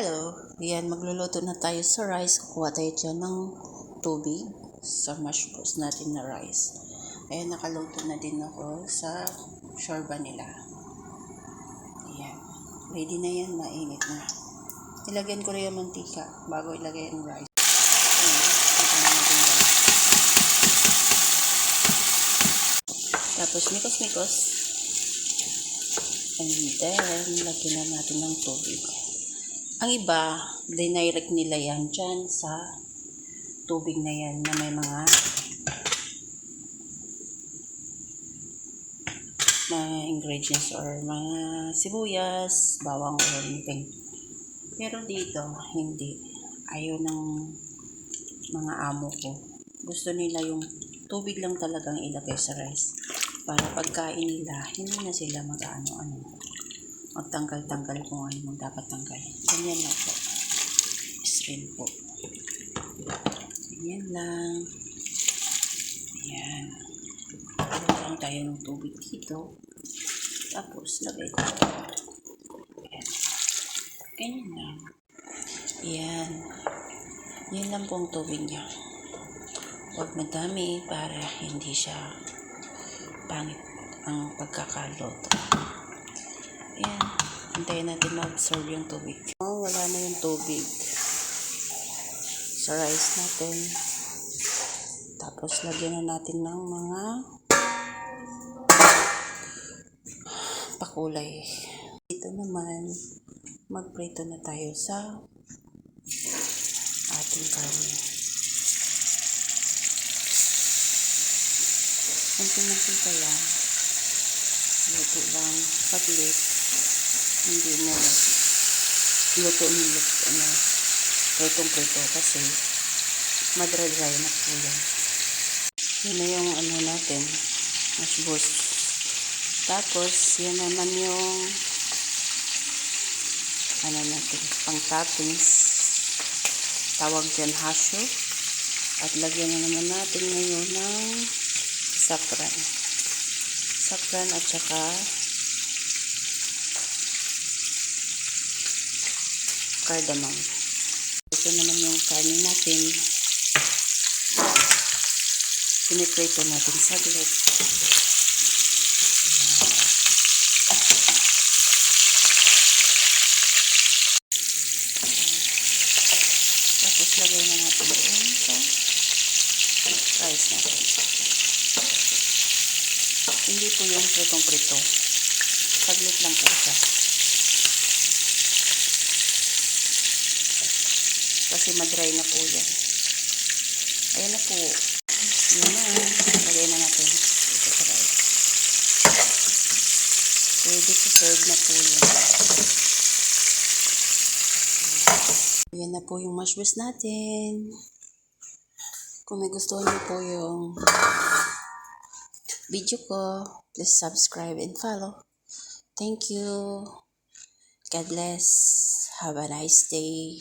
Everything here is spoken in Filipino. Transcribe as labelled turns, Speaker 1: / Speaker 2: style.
Speaker 1: Hello, yan magluluto na tayo sa rice. Kuha tayo dyan ng tubig sa mash roast natin na rice. Ayan, nakaluto na din ako sa shorba nila. Ayan, ready na yan, mainit na. Ilagyan ko rin yung mantika bago ilagay ang rice. Ayan, natin guys. Tapos mikos-mikos. And then, lagyan na natin ng tubig. Ang iba, dinirect nila yan dyan sa tubig na yan na may mga mga ingredients or mga sibuyas, bawang or anything. Pero dito, hindi. Ayaw ng mga amo ko. Gusto nila yung tubig lang talagang ilagay sa rice. Para pagkain nila, hindi na sila mag-ano-ano magtanggal-tanggal kung ano yung dapat tanggal. Ganyan lang po. Strain po. Ganyan lang. Ayan. Lagyan lang tayo ng tubig dito. Tapos, lagay ko. Ayan. Ganyan lang. Ayan. Yan lang po ang tubig niya. Huwag madami para hindi siya pangit ang pagkakaluto. Ayan. Hintayin natin ma-absorb yung tubig. Oh, wala na yung tubig. Sa rice natin. Tapos, lagyan na natin ng mga pakulay. Dito naman, magprito na tayo sa ating karne. Kunti-kunti kaya, luto lang, saglit, hindi mo luto ng luto, ano, pritong-prito kasi madry-dry na po yan. Yun na yung ano natin, mash boost. Tapos, yan naman yung ano natin, pang toppings. Tawag dyan hasyo. At lagyan na naman natin ngayon ng sakran. Sakran at saka cardamom. Ito naman yung karne natin. Piniprito natin saglit. Tapos lagay na natin doon sa rice natin. Hindi po yung pritong-prito. Saglit lang po siya. Kasi madry na po yan. Ayan na po. Yan na. Lagay na natin. Ito sa rice. Ready to serve na po yan. Ayan na po yung mash boost natin. Kung may gusto niyo po yung video ko, please subscribe and follow. Thank you. God bless. Have a nice day.